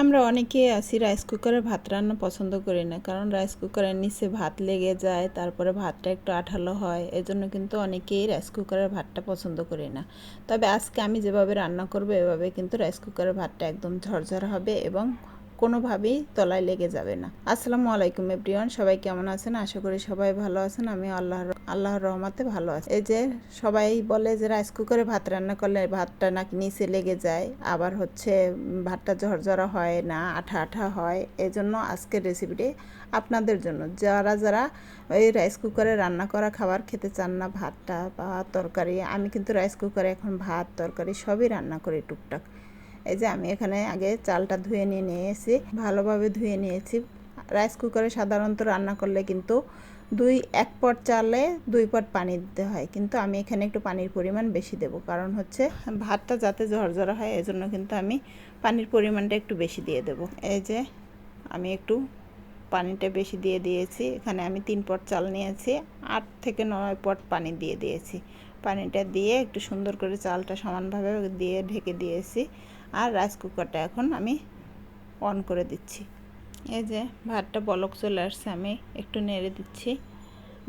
আমরা অনেকে আছি রাইস কুকারে ভাত রান্না পছন্দ করি না। কারণ রাইস কুকারের নিচে ভাত লেগে যায়, তারপরে ভাতটা একটু আঠালো হয়। এজন্য কিন্তু অনেকেই রাইস কুকারের ভাতটা পছন্দ করি না। তবে আজকে আমি যেভাবে রান্না করব, এভাবে কিন্তু রাইস কুকারের ভাতটা একদম ঝরঝর হবে এবং কোনোভাবেই তলায় লেগে যাবে না। আসসালামু আলাইকুম এভরিওয়ান, সবাই কেমন আছেন? আশা করি সবাই ভালো আছেন। আমি আল্লাহর আল্লাহর রহমাতে ভালো আছি। এই যে সবাই বলে যে রাইস কুকারে ভাত রান্না করলে ভাতটা নাকি নিচে লেগে যায়, আবার হচ্ছে ভাতটা ঝরঝরা হয় না, আঠা আঠা হয়। এই জন্য আজকের রেসিপিটি আপনাদের জন্য। যারা যারা এই রাইস কুকারে রান্না করা খাবার খেতে চান না, ভাতটা বা তরকারি, আমি কিন্তু রাইস কুকারে এখন ভাত, তরকারি সবই রান্না করি টুকটাক। এই যে আমি এখানে আগে চালটা ধুয়ে নিয়ে নিয়েছি, ভালোভাবে ধুয়ে নিয়েছি। রাইস কুকারে সাধারণত রান্না করলে কিন্তু দুই, এক পট চালে দুই পট পানি দিতে হয়। কিন্তু আমি এখানে একটু পানির পরিমাণ বেশি দেব, কারণ হচ্ছে ভাতটা যাতে ঝরঝরা হয়, এজন্য কিন্তু আমি পানির পরিমাণটা একটু বেশি দিয়ে দেব। এই যে আমি একটু পানিটা বেশি দিয়ে দিয়েছি। এখানে আমি তিন পট চাল নিয়েছি, আট থেকে নয় পট পানি দিয়ে দিয়েছি। পানিটা দিয়ে একটু সুন্দর করে চালটা সমানভাবে দিয়ে ঢেকে দিয়েছি। আর রাইস কুকারটা এখন আমি অন করে দিচ্ছি। এই যে ভাতটা বলক চলে আসছে, আমি একটু নেড়ে দিচ্ছি।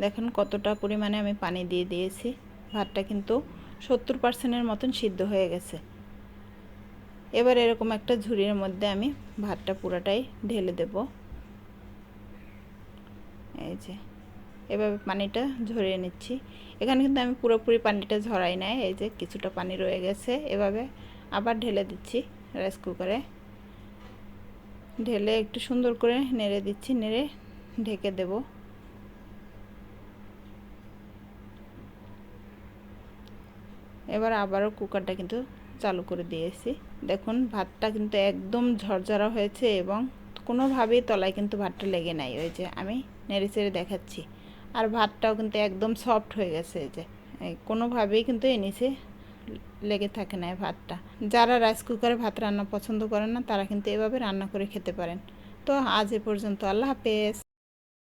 দেখেন কতটা পরিমাণে আমি পানি দিয়ে দিয়েছি। ভাতটা কিন্তু সত্তর পার্সেন্টের মতন সিদ্ধ হয়ে গেছে। এবার এরকম একটা ঝুড়ির মধ্যে আমি ভাতটা পুরোটাই ঢেলে দেব। এই যে এভাবে পানিটা ঝরিয়ে নিচ্ছি। এখানে কিন্তু আমি পুরোপুরি পানিটা ঝরাই নাই, এই যে কিছুটা পানি রয়ে গেছে। এভাবে আবার ঢেলে দিচ্ছি রাইস কুকারে। ঢেলে একটু সুন্দর করে নেড়ে দিচ্ছি, নেড়ে ঢেকে দেব। এবার আবারও কুকারটা কিন্তু চালু করে দিয়েছি। দেখুন, ভাতটা কিন্তু একদম ঝরঝরা হয়েছে এবং কোনোভাবেই তলায় কিন্তু ভাতটা লেগে নাই। ওই যে আমি নেড়ে চেড়ে দেখাচ্ছি। আর ভাতটাও কিন্তু একদম সফট হয়ে গেছে, এই যে। কোনোভাবেই কিন্তু এ নিচে লেগে থাকে না ভাতটা। যারা রাইস কুকারে ভাত রান্না পছন্দ করেন না, তারা কিন্তু এভাবে রান্না করে খেতে পারেন। তো আজ এ পর্যন্ত, আল্লাহ হাফেজ।